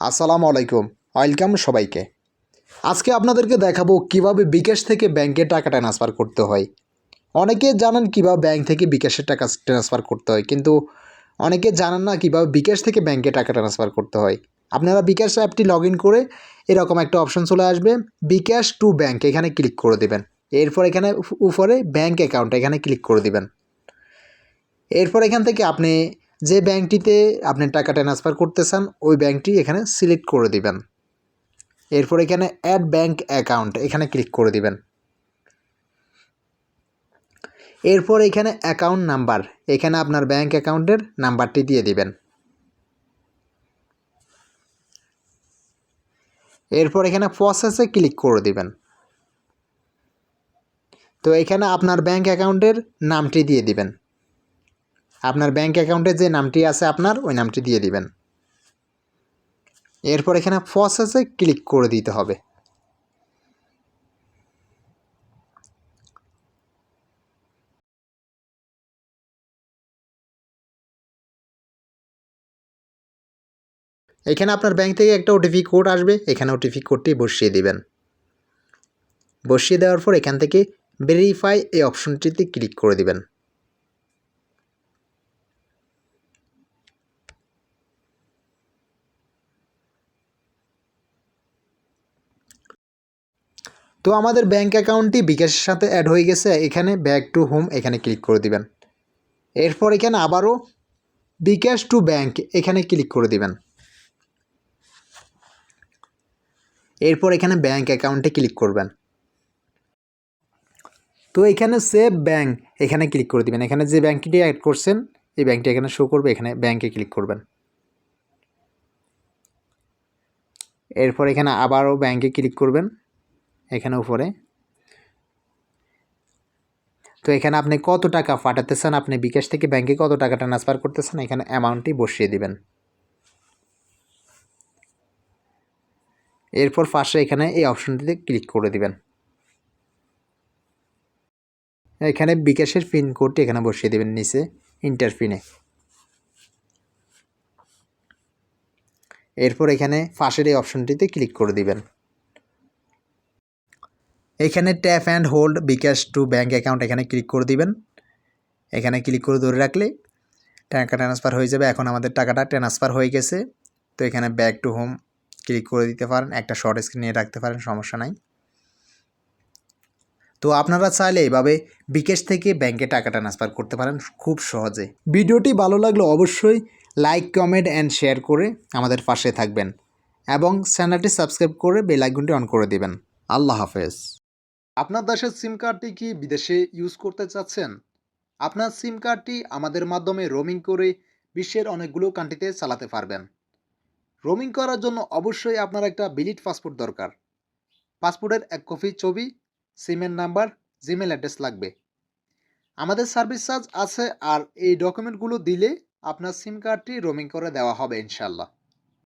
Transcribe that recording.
আসসালামু আলাইকুম, ওয়েলকাম সবাইকে। আজকে আপনাদেরকে দেখাবো কীভাবে বিকাশ থেকে ব্যাংকে টাকা ট্রান্সফার করতে হয়। অনেকে জানেন কীভাবে ব্যাংক থেকে বিকাশের টাকা ট্রান্সফার করতে হয়, কিন্তু অনেকে জানেন না কীভাবে বিকাশ থেকে ব্যাংকে টাকা ট্রান্সফার করতে হয়। আপনারা বিকাশ অ্যাপটি লগ করে এরকম একটা অপশন চলে আসবে, বিকাশ টু ব্যাংক, এখানে ক্লিক করে দেবেন। এরপর এখানে উপ- উপরে ব্যাংক অ্যাকাউন্ট, এখানে ক্লিক করে দেবেন। এরপর এখান থেকে আপনি যে ব্যাংকটিতে আপনি টাকা ট্রান্সফার করতে চান ওই ব্যাংকটি এখানে সিলেক্ট করে দিবেন। এরপর এখানে অ্যাড ব্যাংক অ্যাকাউন্ট এখানে ক্লিক করে দিবেন। এরপর এখানে অ্যাকাউন্ট নাম্বার এখানে আপনার ব্যাংক অ্যাকাউন্টের নাম্বারটি দিয়ে দিবেন। এরপর এখানে প্রসেসে ক্লিক করে দিবেন। তো এখানে আপনার ব্যাংক অ্যাকাউন্টের নামটি দিয়ে দিবেন। আপনার ব্যাঙ্ক অ্যাকাউন্টে যে নামটি আছে আপনার, ওই নামটি দিয়ে দিবেন। এরপর এখানে প্রসেসে ক্লিক করে দিতে হবে। এখানে আপনার ব্যাংক থেকে একটা ওটিপি কোড আসবে, এখানে ওটিপি কোডটি বসিয়ে দিবেন। বসিয়ে দেওয়ার পর এখান থেকে ভেরিফাই এই অপশনটিতে ক্লিক করে দিবেন। তো আমাদের ব্যাঙ্ক অ্যাকাউন্টটি বিকাশের সাথে অ্যাড হয়ে গেছে। এখানে ব্যাক টু হোম এখানে ক্লিক করে দিবেন। এরপর এখানে আবারও বিকাশ টু ব্যাঙ্ক এখানে ক্লিক করে দিবেন। এরপর এখানে ব্যাঙ্ক অ্যাকাউন্টে ক্লিক করবেন। তো এখানে সেভ ব্যাংক এখানে ক্লিক করে দিবেন। এখানে যে ব্যাঙ্কটি অ্যাড করছেন, এই ব্যাংকটি এখানে শো করবে, এখানে ব্যাঙ্কে ক্লিক করবেন। এরপর এখানে আবারও ব্যাঙ্কে ক্লিক করবেন। এখানে উপরে। তো এখানে আপনি কত টাকা পাঠাতেছেন? আপনি বিকাশ থেকে ব্যাংকে কত টাকা ট্রান্সফার করতেছেন? এখানে অ্যামাউন্টটি বসিয়ে দিবেন। এরপর পাশে এখানে এই অপশনটিতে ক্লিক করে দিবেন। এখানে বিকাশের পিন কোডটি এখানে বসিয়ে দিবেন নিচে ইন্টার পিনে এরপর এখানে পাশের এই অপশনটিতে ক্লিক করে দিবেন। এখানে tap and hold bKash to bank account এখানে ক্লিক করে দিবেন। এখানে ক্লিক করে ধরে রাখলে টাকা ট্রান্সফার হয়ে যাবে। এখন আমাদের টাকাটা ট্রান্সফার হয়ে গেছে। তো এখানে ব্যাক টু হোম ক্লিক করে দিতে পারেন। একটা শর্ট স্ক্রিন রাখতে পারেন, সমস্যা নাই। তো আপনারা চাইলে এভাবে বিকাশ থেকে ব্যাংকে টাকা ট্রান্সফার করতে পারেন খুব সহজে। ভিডিওটি ভালো লাগলে অবশ্যই লাইক কমেন্ট অ্যান্ড শেয়ার করে আমাদের পাশে থাকবেন এবং চ্যানেলটি সাবস্ক্রাইব করে বেল আইকনটি অন করে দেবেন। আল্লাহ হাফেজ। আপনার দেশের সিম কার্ডটি কি বিদেশে ইউজ করতে চাচ্ছেন? আপনার সিম কার্ডটি আমাদের মাধ্যমে রোমিং করে বিশ্বের অনেকগুলো কান্ট্রিতে চালাতে পারবেন। রোমিং করার জন্য অবশ্যই আপনার একটা বিলিট পাসপোর্ট দরকার। পাসপোর্টের এক কপি ছবি সিমের নাম্বার জিমেল অ্যাড্রেস লাগবে। আমাদের সার্ভিস চার্জ আছে আর এই ডকুমেন্টগুলো দিলে আপনার সিম কার্ডটি রোমিং করে দেওয়া হবে ইনশাল্লাহ